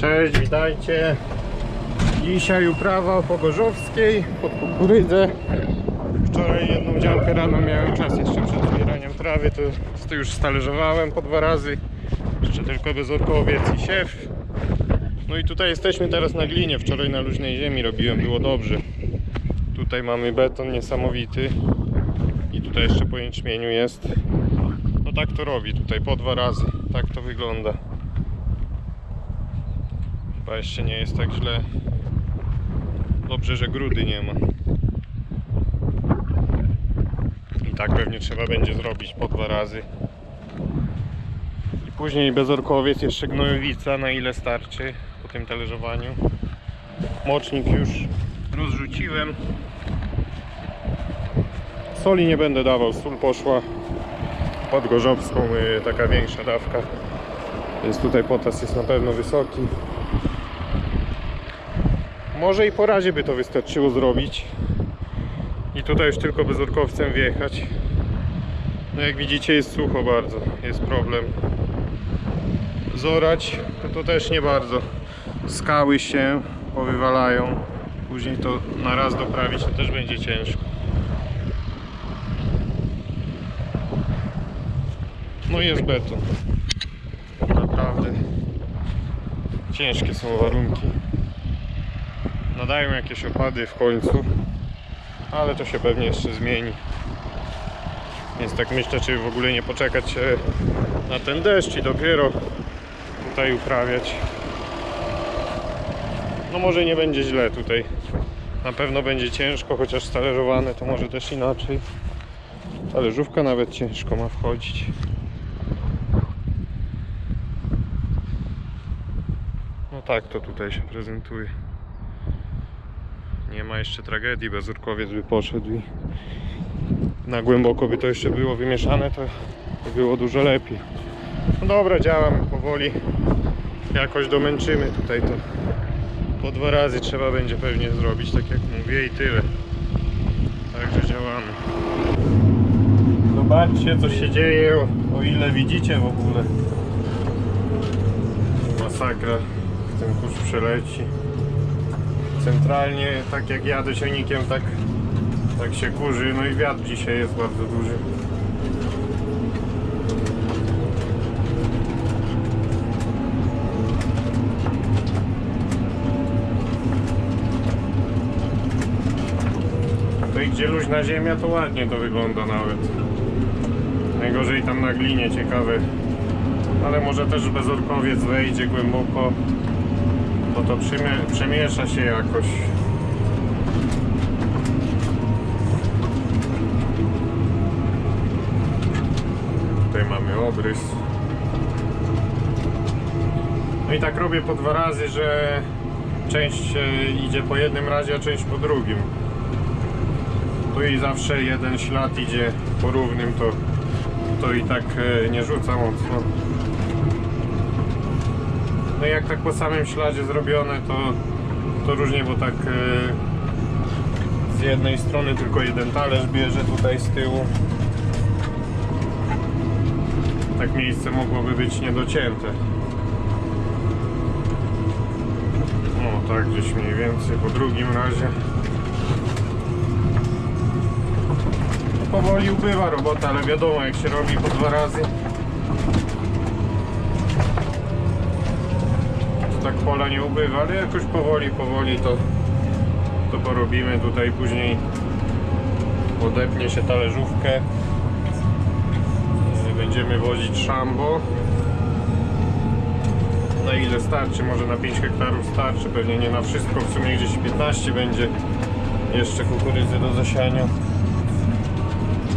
Cześć, witajcie. Dzisiaj uprawa po Gorzowskiej pod kukurydzę. Wczoraj jedną działkę rano miałem czas jeszcze przed zbieraniem trawy, to, to już stależowałem po dwa razy. Jeszcze tylko bezorkowiec i siew. No i tutaj jesteśmy teraz na glinie. Wczoraj na luźnej ziemi robiłem, było dobrze. Tutaj mamy beton niesamowity. I tutaj jeszcze po jęczmieniu jest. No tak to robi tutaj po dwa razy. Tak to wygląda. Chyba jeszcze nie jest tak źle. Dobrze, że grudy nie ma. I tak pewnie trzeba będzie zrobić po dwa razy. I później bezorkowiec, jeszcze gnojowica, na ile starczy po tym talerzowaniu. Mocznik już rozrzuciłem. Soli nie będę dawał, sól poszła pod Gorzowską, y, taka większa dawka. Więc tutaj potas jest na pewno wysoki. Może i po razie by to wystarczyło zrobić. I tutaj już tylko bezorkowcem wjechać. No jak widzicie jest sucho bardzo, jest problem. Zorać to, to też nie bardzo. Skały się powywalają. Później to na raz doprawić to też będzie ciężko. No jest beton. Naprawdę ciężkie są warunki. Nadają jakieś opady w końcu, ale to się pewnie jeszcze zmieni. Więc tak myślę, czy w ogóle nie poczekać e, na ten deszcz i dopiero tutaj uprawiać. No może nie będzie źle tutaj. Na pewno będzie ciężko, chociaż stależowane to może też inaczej. Talerzówka nawet ciężko ma wchodzić. No tak to tutaj się prezentuje. Nie ma jeszcze tragedii, bezurkowiec by poszedł i na głęboko by to jeszcze było wymieszane, to by było dużo lepiej. No dobra, działamy powoli. Jakoś domęczymy tutaj to. Po dwa razy trzeba będzie pewnie zrobić, tak jak mówię i tyle. Także działamy. Zobaczcie co się dzieje, o, o ile widzicie w ogóle. Masakra. Ten kurz przeleci. Centralnie, tak jak jadę ciągnikiem, tak, tak się kurzy. No i wiatr dzisiaj jest bardzo duży. To i gdzie luźna ziemia, to ładnie to wygląda nawet. Najgorzej tam na glinie, ciekawe. Ale może też bezorkowiec wejdzie głęboko, to to przemie- przemiesza się jakoś. Tutaj mamy obrys. No i tak robię po dwa razy, że część e, idzie po jednym razie, a część po drugim. Tu i zawsze jeden ślad idzie po równym, to, to i tak e, nie rzuca mocno. No jak tak po samym śladzie zrobione, to, to różnie, bo tak e, z jednej strony tylko jeden talerz bierze tutaj z tyłu. Tak miejsce mogłoby być niedocięte. No tak gdzieś mniej więcej po drugim razie. Powoli ubywa robota, ale wiadomo jak się robi po dwa razy. Pola nie ubywa, ale jakoś powoli, powoli to, to porobimy. Tutaj później odepnie się talerzówkę. Będziemy wozić szambo. Na ile starczy? Może na 5 hektarów starczy, pewnie nie na wszystko. W sumie gdzieś 15 będzie jeszcze kukurydzy do zasiania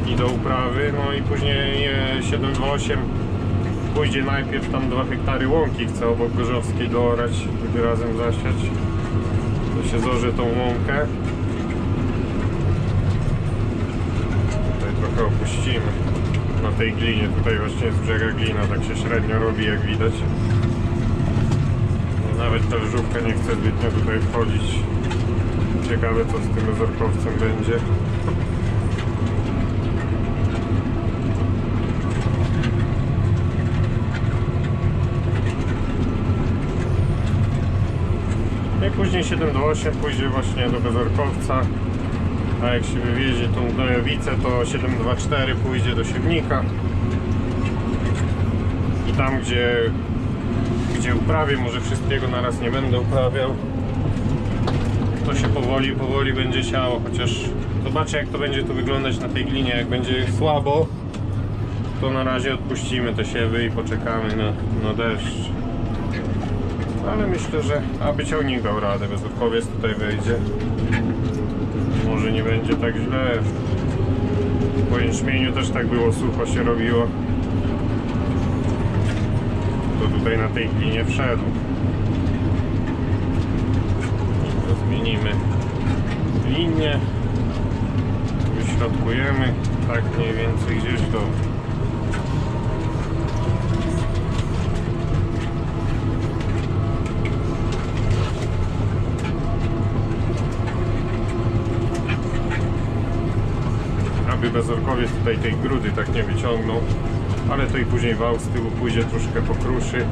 i do uprawy. No i później e, 728 pójdzie najpierw tam 2 hektary łąki chcę obok Gorzowskiej doorać, żeby razem zasiać. To się zorze tą łąkę. Tutaj trochę opuścimy na tej glinie. Tutaj właśnie jest brzega glina, tak się średnio robi jak widać. No, Nawet ta żółwka nie chce zbytnio tutaj wchodzić. Ciekawe co z tym zorkowcem będzie. Później 728 pójdzie właśnie do Bezorkowca. A jak się wywiezie tą Gnojowicę, to 724 pójdzie do Siewnika. I tam, gdzie, gdzie uprawię, może wszystkiego naraz nie będę uprawiał, to się powoli, powoli będzie siało, chociaż zobaczę jak to będzie tu wyglądać na tej glinie, jak będzie słabo, to na razie odpuścimy te siewy i poczekamy na, na deszcz. Ale myślę, że aby ciągnik dał radę, bezurkowiec tutaj wejdzie. Może nie będzie tak źle. Po jęczmieniu też tak było, sucho się robiło. To tutaj na tej glinie wszedł. To zmienimy linię. Wyśrodkujemy tak mniej więcej gdzieś do bezorkowiec tutaj tej grudy tak nie wyciągnął ale to i później wał z tyłu pójdzie troszkę pokruszy.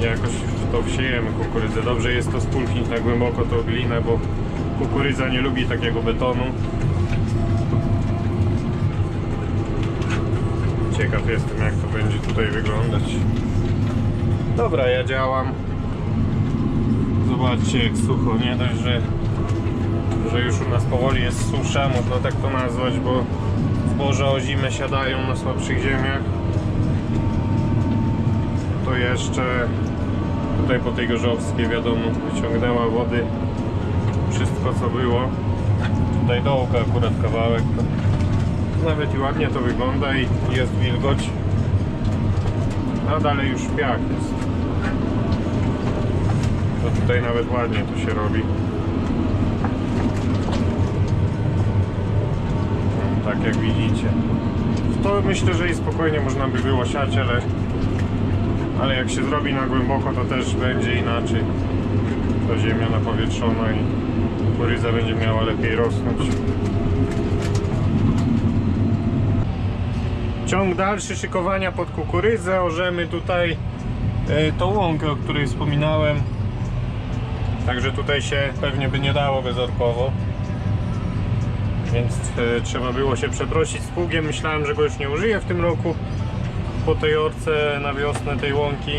Jakoś to wsiejemy kukurydzę. Dobrze jest to spulchnić na głęboko tą glinę bo kukurydza nie lubi takiego betonu. Ciekaw jestem jak to będzie tutaj wyglądać. Dobra ja działam. Zobaczcie jak sucho. Nie dość, że że już u nas powoli jest susza, można tak to nazwać, bo zboża o zimę siadają na słabszych ziemiach. To jeszcze tutaj po tej Gorzowskiej wiadomo wyciągnęła wody wszystko co było. Tutaj dołka akurat kawałek. Nawet i ładnie to wygląda i jest wilgoć. A dalej już piach jest. To tutaj nawet ładnie to się robi. tak jak widzicie. To myślę, że i spokojnie można by było siać, ale, ale jak się zrobi na głęboko, to też będzie inaczej. To ziemia napowietrzona i kukurydza będzie miała lepiej rosnąć. Ciąg dalszy szykowania pod kukurydzę. Orzemy tutaj e, tą łąkę, o której wspominałem. Także tutaj się pewnie by nie dało bezorkowo więc e, trzeba było się przeprosić z pługiem. Myślałem, że go już nie użyję w tym roku po tej orce na wiosnę tej łąki.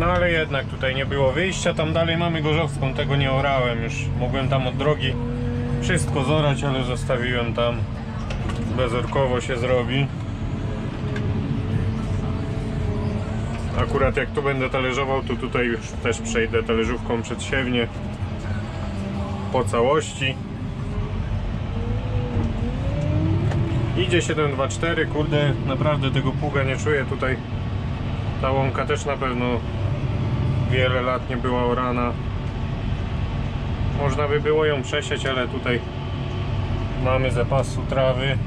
No ale jednak tutaj nie było wyjścia, tam dalej mamy Gorzowską, tego nie orałem już. Mogłem tam od drogi wszystko zorać, ale zostawiłem tam bezorkowo się zrobi. Akurat jak tu będę talerzował, to tutaj już też przejdę talerzówką przedsiewnie po całości. Idzie 724, kurde, naprawdę tego pługa nie czuję tutaj. Ta łąka też na pewno wiele lat nie była orana. Można by było ją przesieć, ale tutaj mamy zapasu trawy.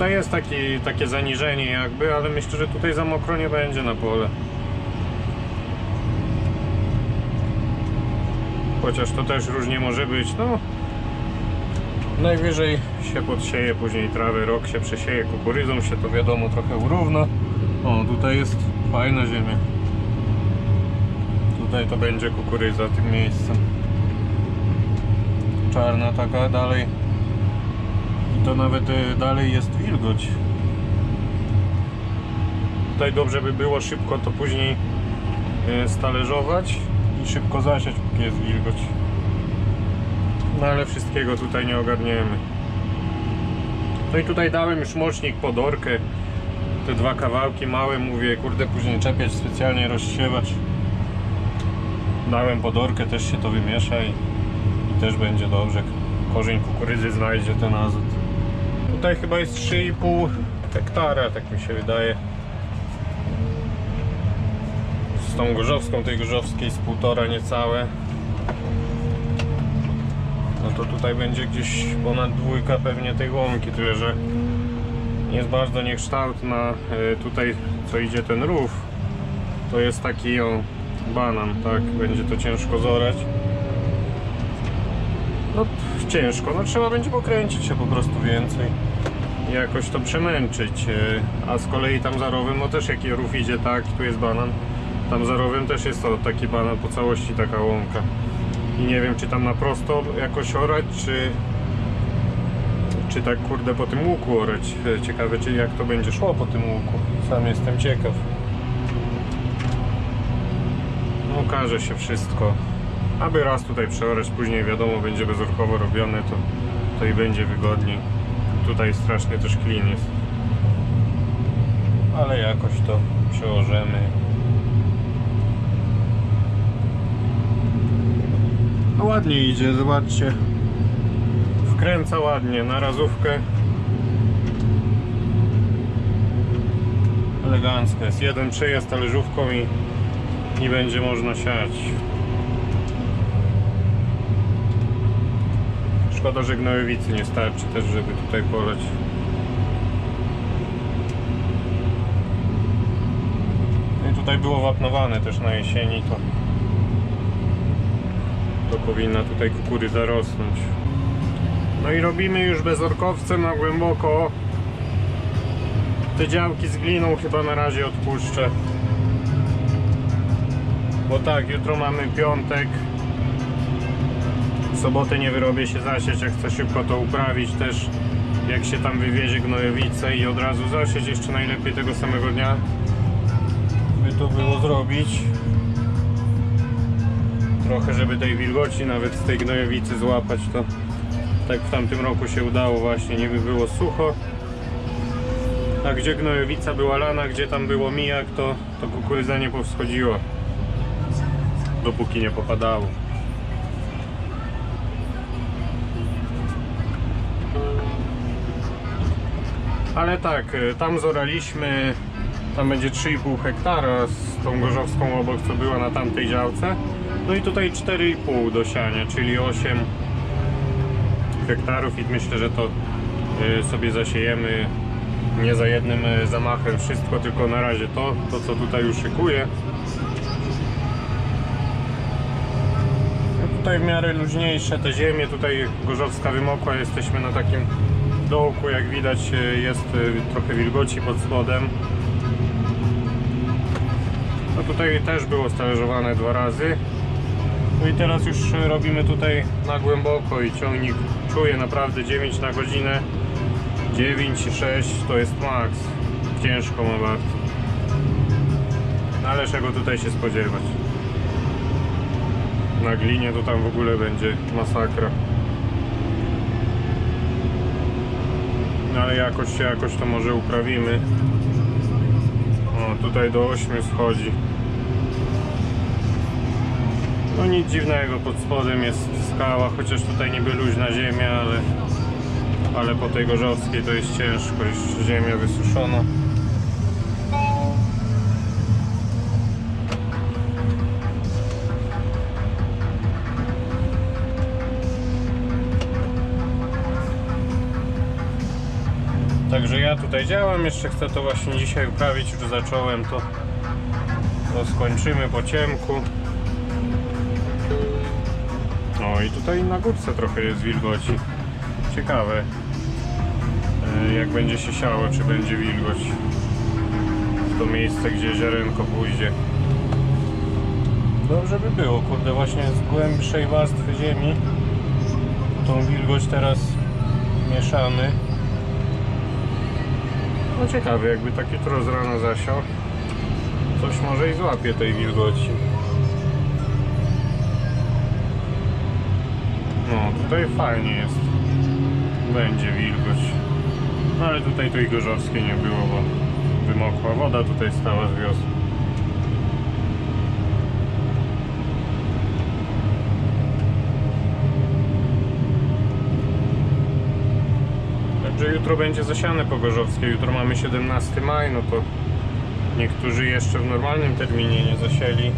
Tutaj jest taki, takie zaniżenie jakby, ale myślę, że tutaj za mokro nie będzie na pole. Chociaż to też różnie może być, no. Najwyżej się podsieje później trawy, rok się przesieje kukurydzą, się to wiadomo trochę urówna. O, tutaj jest fajna ziemia. Tutaj to będzie kukurydza tym miejscem. Czarna taka dalej to nawet e, dalej jest wilgoć. Tutaj dobrze by było szybko to później e, stalerzować i szybko zasiać, póki jest wilgoć. No ale wszystkiego tutaj nie ogarniemy. No i tutaj dałem już mocznik pod orkę. Te dwa kawałki małe, mówię, kurde, później czepiać specjalnie rozsiewać. Dałem pod orkę, też się to wymiesza i, i też będzie dobrze. Korzeń kukurydzy znajdzie ten azot. Tutaj chyba jest 3,5 hektara, tak mi się wydaje. Z tą gorzowską, tej gorzowskiej z półtora niecałe. No to tutaj będzie gdzieś ponad dwójka pewnie tej łąki, tyle że jest bardzo niekształtna. E, Tutaj co idzie ten rów, to jest taki o banan, tak? Będzie to ciężko zorać. No ciężko, no trzeba będzie pokręcić się po prostu więcej jakoś to przemęczyć. e, A z kolei tam za rowem, no też jak rów idzie tak, tu jest banan, tam za rowem też jest to taki banan po całości taka łąka. I nie wiem czy tam na prosto jakoś orać, czy czy tak kurde po tym łuku orać. E, Ciekawe czy jak to będzie szło po tym łuku. Sam jestem ciekaw. No okaże się wszystko. Aby raz tutaj przeorać, później wiadomo będzie bezorkowo robione, to, to i będzie wygodniej. Tutaj strasznie też klin jest. Ale jakoś to przełożymy. No ładnie idzie, zobaczcie. Wkręca ładnie na razówkę. Elegancko jest. Jeden przejazd talerzówką i, i będzie można siać. Szkoda, że gnojowicy nie starczy też, żeby tutaj poleć. No i tutaj było wapnowane też na jesieni, to to powinna tutaj kukurydza rosnąć. No i robimy już bezorkowcem na głęboko. Te działki z gliną chyba na razie odpuszczę. Bo tak, jutro mamy piątek. W sobotę nie wyrobię się zasieć, jak chcę szybko to uprawić też. Jak się tam wywiezie gnojowice i od razu zasieć, jeszcze najlepiej tego samego dnia by to było zrobić. Trochę, żeby tej wilgoci nawet z tej gnojowicy złapać, to tak w tamtym roku się udało właśnie, niby było sucho. A gdzie gnojowica była lana, gdzie tam było mijak, to, to kukurydza nie powschodziła. Dopóki nie popadało. Ale tak, y, tam zoraliśmy, tam będzie 3,5 hektara z tą gorzowską obok, co była na tamtej działce. No i tutaj 4,5 do siania, czyli 8 hektarów i myślę, że to y, sobie zasiejemy nie za jednym y, zamachem wszystko, tylko na razie to, to co tutaj już szykuję. No tutaj w miarę luźniejsze te ziemie, tutaj Gorzowska wymokła, jesteśmy na takim dołku, jak widać y, jest y, trochę wilgoci pod spodem. No tutaj też było stalerzowane dwa razy. No i teraz już robimy tutaj na głęboko i ciągnik czuje naprawdę 9 na godzinę. 9,6 to jest maks. Ciężko ma bardzo. No ale czego tutaj się spodziewać? Na glinie to tam w ogóle będzie masakra. No ale jakoś się jakoś to może uprawimy. O, tutaj do 8 schodzi. No nic dziwnego, pod spodem jest skała, chociaż tutaj niby luźna ziemia, ale, ale po tej gorzowskiej to jest ciężko, już ziemia wysuszona. Także ja tutaj działam, jeszcze chcę to właśnie dzisiaj uprawić, już zacząłem to, to skończymy po ciemku. No i tutaj na górce trochę jest wilgoci. Ciekawe e, jak będzie się siało, czy będzie wilgoć w to miejsce, gdzie ziarenko pójdzie. Dobrze by było, kurde, właśnie z głębszej warstwy ziemi tą wilgoć teraz mieszamy. No ciekawe, jakby tak jutro z rana zasiał, coś może i złapie tej wilgoci. No, tutaj fajnie jest. Będzie wilgoć. No ale tutaj to i gorzowskie nie było, bo wymokła woda tutaj stała z wiosny. Jutro będzie zasiane po gorzowskiej. Jutro mamy 17 maj, no to niektórzy jeszcze w normalnym terminie nie zasieli.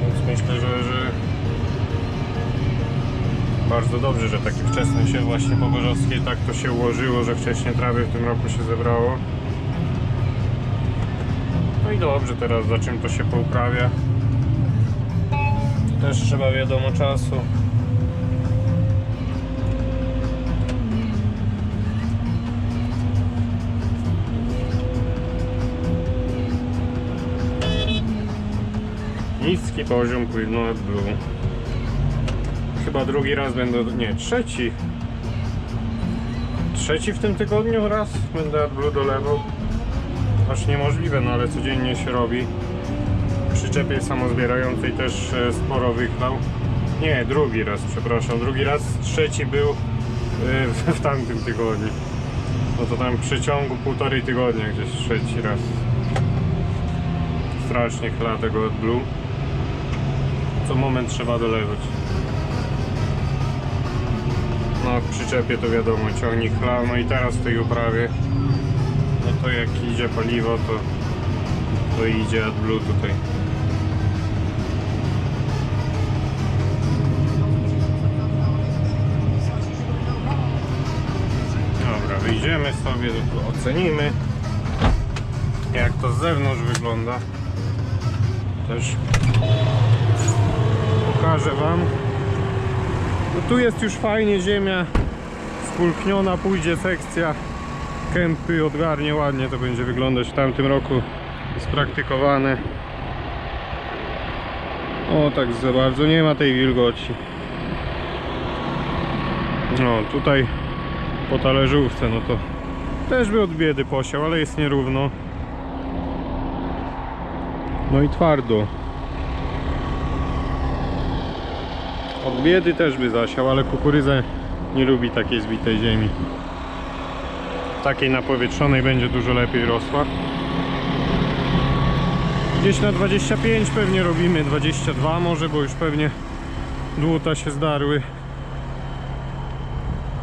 Więc myślę, że, że bardzo dobrze, że taki wczesny się właśnie po Gorzowskiej tak to się ułożyło, że wcześniej trawy w tym roku się zebrało. No i dobrze teraz za czym to się pouprawia. Też trzeba wiadomo czasu. Niski poziom płynu AdBlue. Chyba drugi raz będę, nie, trzeci. Trzeci w tym tygodniu raz będę AdBlue dolewał. Aż niemożliwe, no ale codziennie się robi. Przyczepie samozbierającej też e, sporo wychlał. Nie, drugi raz, przepraszam, drugi raz, trzeci był e, w, w tamtym tygodniu. No to tam w przeciągu półtorej tygodnia gdzieś trzeci raz. Strasznie chla tego od Blue. Co moment trzeba dolewać. No w przyczepie to wiadomo, ciągnik chla, no i teraz w tej uprawie no to jak idzie paliwo to, to idzie AdBlue tutaj. Dobra, wyjdziemy sobie, ocenimy jak to z zewnątrz wygląda. Też pokażę Wam. No tu jest już fajnie ziemia spulchniona, pójdzie sekcja kępy, odgarnie ładnie to będzie wyglądać w tamtym roku spraktykowane. O tak za bardzo nie ma tej wilgoci. No tutaj po talerzówce, no to też by od biedy posiał, ale jest nierówno. No i twardo. Od biedy też by zasiał, ale kukurydza nie lubi takiej zbitej ziemi. Takiej napowietrzonej będzie dużo lepiej rosła. Gdzieś na 25 pewnie robimy, 22 może, bo już pewnie dłuta się zdarły.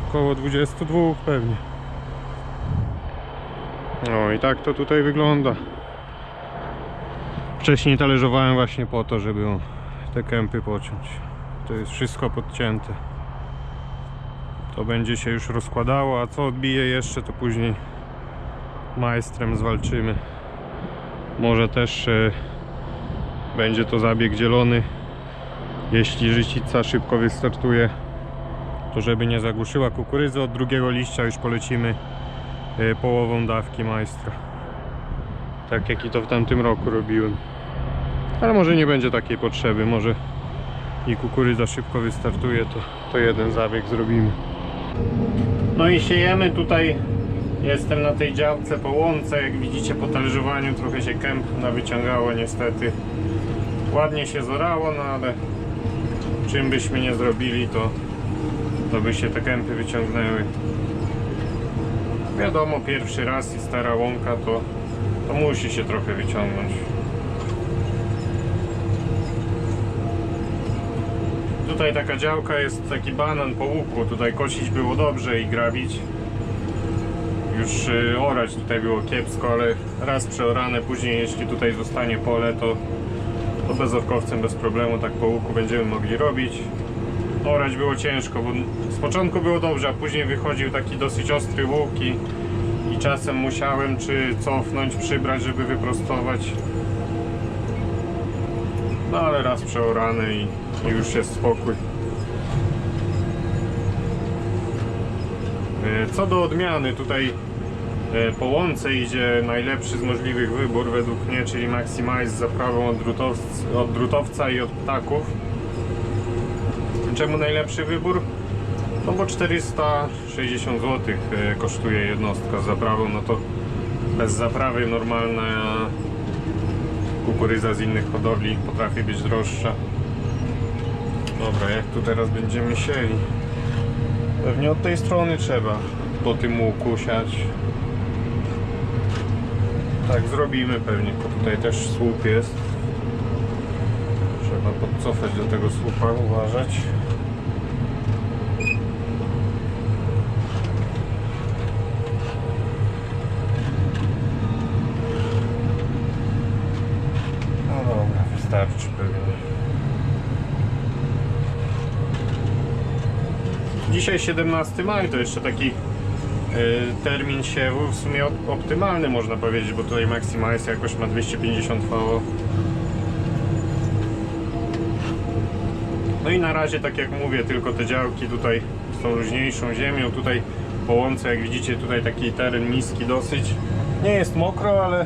Około 22 pewnie. No i tak to tutaj wygląda. Wcześniej talerzowałem właśnie po to, żeby te kępy pociąć. To jest wszystko podcięte. To będzie się już rozkładało, a co odbije jeszcze, to później majstrem zwalczymy. Może też e, będzie to zabieg zielony. Jeśli życica szybko wystartuje, to żeby nie zagłuszyła kukurydzy, od drugiego liścia już polecimy e, połową dawki majstra. Tak jak i to w tamtym roku robiłem. Ale może nie będzie takiej potrzeby, może i kukurydza szybko wystartuje, to, to jeden zabieg zrobimy. No i siejemy tutaj. Jestem na tej działce po łące. Jak widzicie po talerzowaniu trochę się kęp wyciągało niestety. Ładnie się zorało, no ale czym byśmy nie zrobili, to, to by się te kępy wyciągnęły. Wiadomo, pierwszy raz i stara łąka to, to musi się trochę wyciągnąć. Tutaj taka działka jest taki banan po łuku. Tutaj kosić było dobrze i grabić. Już y, orać tutaj było kiepsko, ale raz przeorane, później jeśli tutaj zostanie pole, to, to bezorkowcem bez problemu tak po łuku będziemy mogli robić. Orać było ciężko, bo z początku było dobrze, a później wychodził taki dosyć ostry łuk i, i czasem musiałem czy cofnąć, przybrać, żeby wyprostować. No ale raz przeorane i, i już jest spokój. E, Co do odmiany, tutaj e, po łące idzie najlepszy z możliwych wybór według mnie, czyli Maximize z zaprawą od, od drutowca i od ptaków. Czemu najlepszy wybór? No bo 460 zł e, kosztuje jednostka z zaprawą, no to bez zaprawy normalna kukurydza z innych hodowli potrafi być droższa. Dobra, jak tu teraz będziemy sieli? Pewnie od tej strony trzeba po tym łuku siać. Tak zrobimy pewnie, bo tutaj też słup jest. Trzeba podcofać do tego słupa, uważać. No dobra, wystarczy pewnie. Dzisiaj 17 maj to jeszcze taki y, termin siewu w sumie op- optymalny można powiedzieć, bo tutaj Maximize jakoś ma 250 VO. No i na razie tak jak mówię, tylko te działki tutaj są luźniejszą ziemią. Tutaj po łące, jak widzicie, tutaj taki teren niski dosyć. Nie jest mokro, ale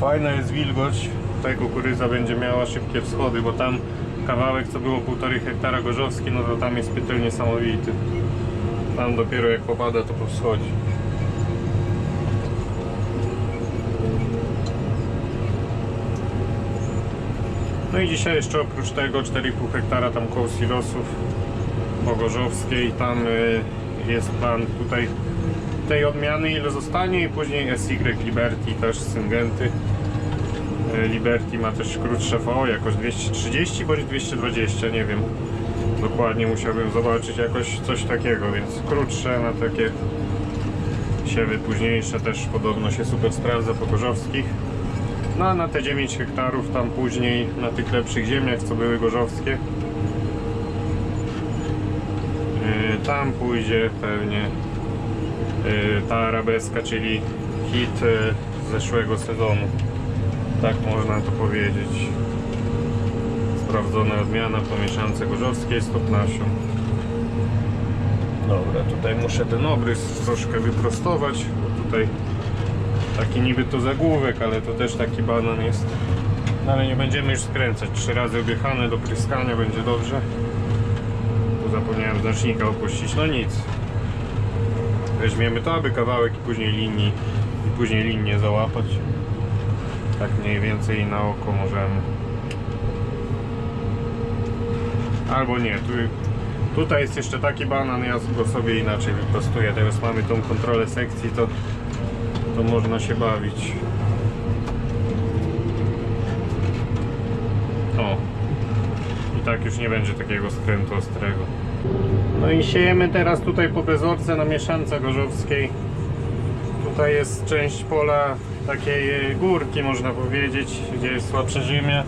fajna jest wilgoć. tutaj kukurydza będzie miała szybkie wschody, bo tam kawałek, co było 1,5 hektara gorzowski, no to tam jest pytel niesamowity. Tam dopiero jak popada, to powschodzi. No i dzisiaj jeszcze oprócz tego 4,5 hektara tam koło silosów Bogorzowskiej. Tam y, jest plan tutaj tej odmiany ile zostanie i później SY Liberty też Syngenty. Y, Liberty ma też krótsze VO, jakoś 230 bądź 220, nie wiem. Dokładnie musiałbym zobaczyć jakoś coś takiego, więc krótsze na takie siewy późniejsze też podobno się super sprawdza po gorzowskich. No a na te 9 hektarów tam później na tych lepszych ziemiach, co były gorzowskie, yy, tam pójdzie pewnie yy, ta arabeska, czyli hit zeszłego sezonu. Tak można to powiedzieć. Sprawdzona odmiana po mieszance gorzowskiej z top nasion. Dobra, tutaj muszę ten obrys troszkę wyprostować, bo tutaj taki niby to zagłówek, ale to też taki banan jest. No ale nie będziemy już skręcać. Trzy razy objechane do pryskania będzie dobrze. Tu zapomniałem znacznika opuścić. No nic. Weźmiemy to, aby kawałek i później linii i później linię załapać. Tak mniej więcej na oko możemy. Albo nie, tu, tutaj jest jeszcze taki banan, ja go sobie inaczej wyprostuję. Teraz mamy tą kontrolę sekcji, to to można się bawić. O. I tak już nie będzie takiego skrętu ostrego. No i siejemy teraz tutaj po bezorce na mieszance gorzowskiej. Tutaj jest część pola takiej e, górki można powiedzieć, gdzie jest słabsze ziemia.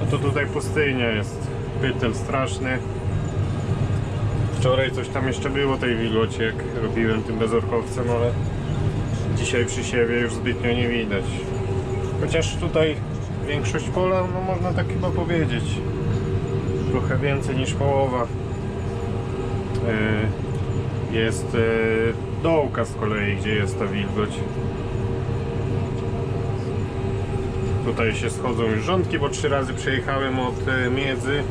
No to tutaj pustynia jest. Pytel straszny. Wczoraj coś tam jeszcze było tej wilgoci, jak robiłem tym bezorkowcem, ale dzisiaj przy siewie już zbytnio nie widać. Chociaż tutaj większość pola, no można tak chyba powiedzieć, trochę więcej niż połowa e, jest dołka z kolei, gdzie jest ta wilgoć. Tutaj się schodzą już rządki, bo trzy razy przejechałem od e, miedzy.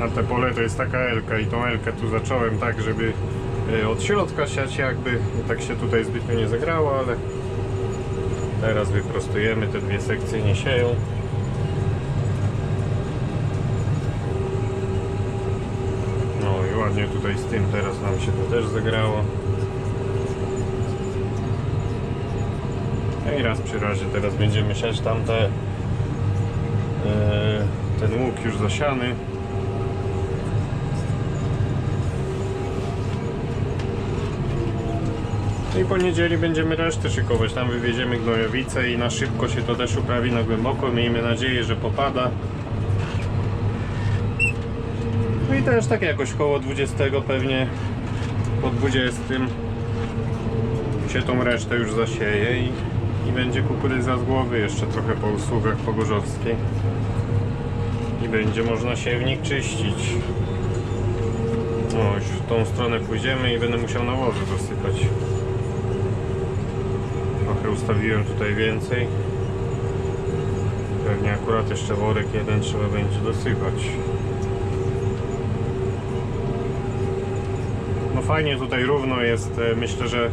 A te pole to jest taka elka i tą elkę tu zacząłem tak, żeby e, od środka siać jakby. Tak się tutaj zbytnio nie zagrało, ale teraz wyprostujemy te dwie sekcje, nie sieją. No i ładnie tutaj z tym teraz nam się to też zagrało. No i raz przy razie teraz będziemy siać tamte e, ten łuk już zasiany. No I po niedzieli będziemy resztę szykować. Tam wywieziemy gnojowice i na szybko się to też uprawi na głęboko. Miejmy nadzieję, że popada. No i też tak jakoś koło 20 pewnie po 20 się tą resztę już zasieje i, i będzie kukurydza z głowy jeszcze trochę po usługach pogorzowskiej i będzie można siewnik czyścić. No już w tą stronę pójdziemy i będę musiał nawozy dosypać. Trochę ustawiłem tutaj więcej. Pewnie akurat jeszcze worek jeden trzeba będzie dosypać. Fajnie tutaj równo jest. E, Myślę, że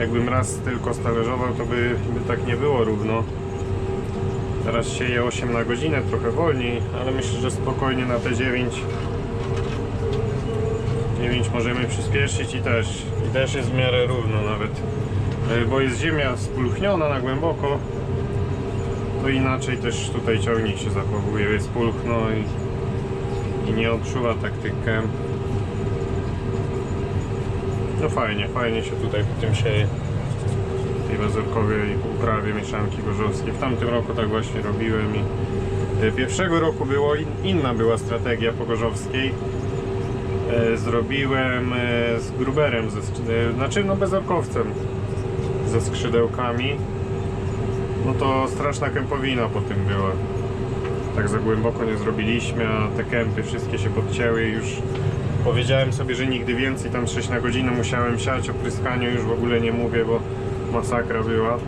jakbym raz tylko stalerzował, to by, by tak nie było równo. Teraz sieję 8 na godzinę, trochę wolniej, ale myślę, że spokojnie na te 9 9 możemy przyspieszyć i też, i też jest w miarę równo nawet. E, Bo jest ziemia spulchniona na głęboko, to inaczej też tutaj ciągnik się zachowuje, jest pulchno i, i nie odczuwa tak tych kęp. No fajnie, fajnie się tutaj po tym sieje. Tej wazorkowej uprawie mieszanki gorzowskiej. W tamtym roku tak właśnie robiłem i e, pierwszego roku było in, inna była strategia pogorzowskiej. E, Zrobiłem e, z gruberem, ze, znaczy no bezorkowcem ze skrzydełkami. No to straszna kępowina po tym była. Tak za głęboko nie zrobiliśmy, a te kępy wszystkie się podcięły i już powiedziałem sobie, że nigdy więcej tam 6 na godzinę musiałem siać, o pryskaniu już w ogóle nie mówię, bo masakra była.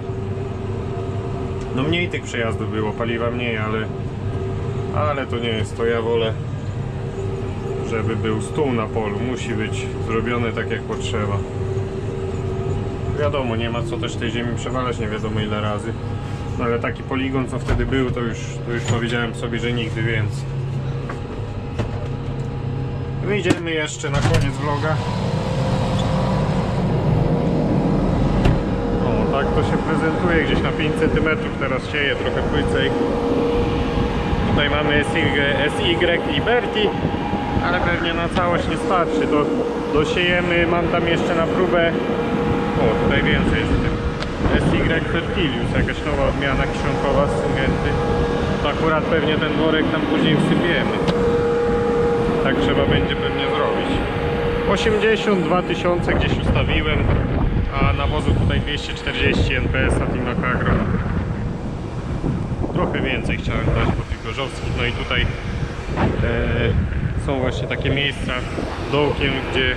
No mniej tych przejazdów było, paliwa mniej, ale ale to nie jest to. Ja wolę, żeby był stół na polu. Musi być zrobione tak jak potrzeba. Wiadomo, nie ma co też tej ziemi przewalać nie wiadomo ile razy. No ale taki poligon co wtedy był, to już, to już powiedziałem sobie, że nigdy więcej. Wyjdziemy jeszcze na koniec vloga. O, tak to się prezentuje gdzieś na 5 cm. Teraz sieje trochę płycej. Tutaj mamy SY, Liberty, ale pewnie na całość nie starczy. To dosiejemy, mam tam jeszcze na próbę. O, tutaj więcej jest tym. SY Fertilius, jakaś nowa odmiana kiszonkowa z Syngenty. To akurat pewnie ten worek tam później wsypiemy. Tak trzeba będzie pewnie zrobić. 82 tysiące gdzieś ustawiłem, a nawozu tutaj 240 NPS Timac Agro. Trochę więcej chciałem dać po tych gorzowskich, no i tutaj e, są właśnie takie miejsca dołkiem, gdzie,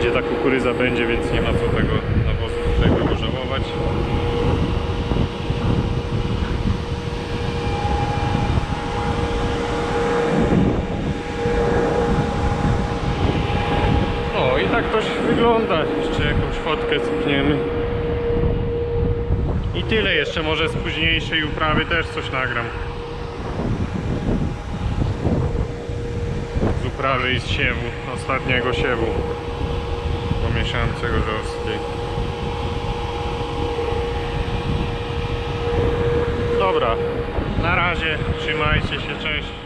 gdzie ta kukurydza będzie, więc nie ma co tego nawozu tutaj było żałować. O i tak to wygląda. Jeszcze jakąś fotkę cykniemy. I tyle jeszcze, może z późniejszej uprawy też coś nagram. Z uprawy i z siewu, ostatniego siewu po miesiące gorzowskiej. Dobra, na razie, trzymajcie się, cześć.